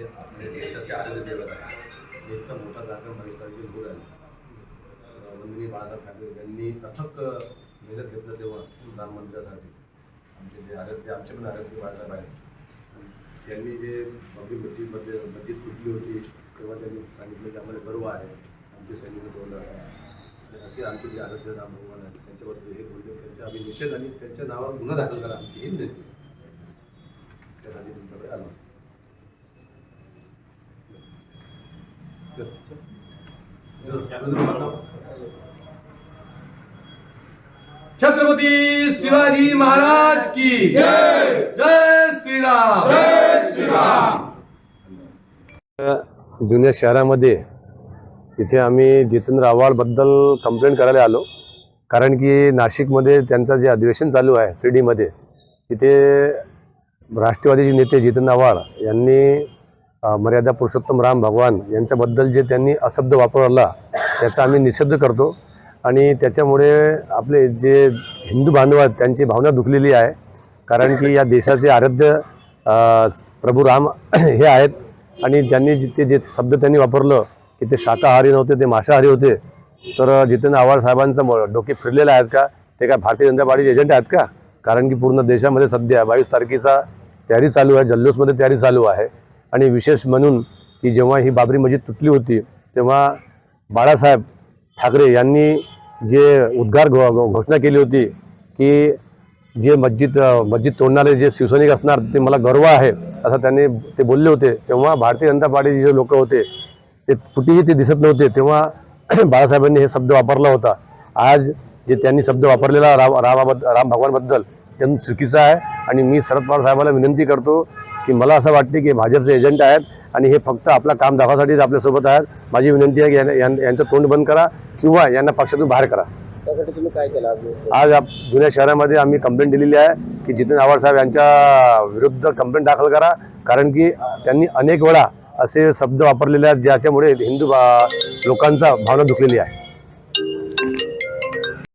हे आपले देशाचे आरोग्य दैवत आहे हे इतका मोठा कार्यक्रम बावीस तारखेला होत आहे वंदनीय बाळासाहेब ठाकरे यांनी अथक मेहनत घेतलं तेव्हा राम मंदिरासाठी आमचे जे आरोग्य आमचे पण आरोग्य बाळासाहेब आहेत त्यांनी जे बाबरी मस्जिदमध्ये मस्जिद फुटली होती तेव्हा त्यांनी सांगितलं की आम्हाला गर्व आहे आमचे सैनिक दोन आणि असे आमचे जे आराध्य राम भगवान आहेत त्यांच्याबद्दल हे बोलले त्यांच्या आम्ही निषेध आणि त्यांच्या नावावर गुन्हा दाखल करा आमची ही विनंती त्यासाठी तुमच्याकडे आलो छत्रपती शिवाजी महाराज की जय। जय श्रीराम। जय श्रीराम। जुन्या शहरामध्ये इथे आम्ही जितेंद्र आव्हाडबद्दल कंप्लेंट करायला आलो. कारण की नाशिकमध्ये त्यांचं जे अधिवेशन चालू आहे शिर्डीमध्ये तिथे राष्ट्रवादीचे नेते जितेंद्र आव्हाड यांनी मर्यादा पुरुषोत्तम राम भगवान यांच्याबद्दल जे त्यांनी अशब्द वापरला त्याचा आम्ही निषेध करतो. आणि त्याच्यामुळे आपले जे हिंदू बांधव आहेत त्यांची भावना दुखलेली आहे. कारण की या देशाचे आराध्य प्रभू राम हे आहेत. आणि ज्यांनी जिथे जे शब्द त्यांनी वापरलं की ते शाकाहारी नव्हते ते मांसाहारी होते तर जितेंद्र आव्हाड साहेबांचं डोके फिरलेलं आहेत का? ते काय भारतीय जनता पार्टीचे एजंट आहेत का? कारण की पूर्ण देशामध्ये सध्या बावीस तारखेचा तयारी चालू आहे जल्लोषमध्ये तयारी चालू आहे. आणि विशेष म्हणून की जेव्हा ही बाबरी मस्जिद तुटली होती तेव्हा बाळासाहेब ठाकरे यांनी जे उद्गार घो घोषणा केली होती की जे मस्जिद मस्जिद तोडणारे जे शिवसैनिक असणार ते मला गर्व आहे असं त्यांनी ते बोलले होते. तेव्हा भारतीय जनता पार्टीचे जे लोक होते ते कुठेही ते दिसत नव्हते. तेव्हा बाळासाहेबांनी हे शब्द वापरला होता. आज जे त्यांनी शब्द वापरलेला राम रामाबद्दल राम भगवानबद्दल त्यांनी चुकीचं आहे आणि मी शरद पवार साहेबांना विनंती करतो की मला असं वाटते की भाजपचे एजंट आहेत आणि हे फक्त आपलं काम दाखवासाठीच आपल्यासोबत आहेत. माझी विनंती आहे की यांचं तोंड बंद करा किंवा यांना पक्षातून बाहेर करा. त्यासाठी तुम्ही काय केलं आज? आप जुन्या शहरामध्ये आम्ही कंप्लेंट दिलेली आहे की जितेंद्र आव्हाड साहेब यांच्या विरुद्ध कंप्लेंट दाखल करा. कारण की त्यांनी अनेक वेळा असे शब्द वापरलेले आहेत ज्याच्यामुळे हिंदू लोकांचा भावना दुखलेली आहे.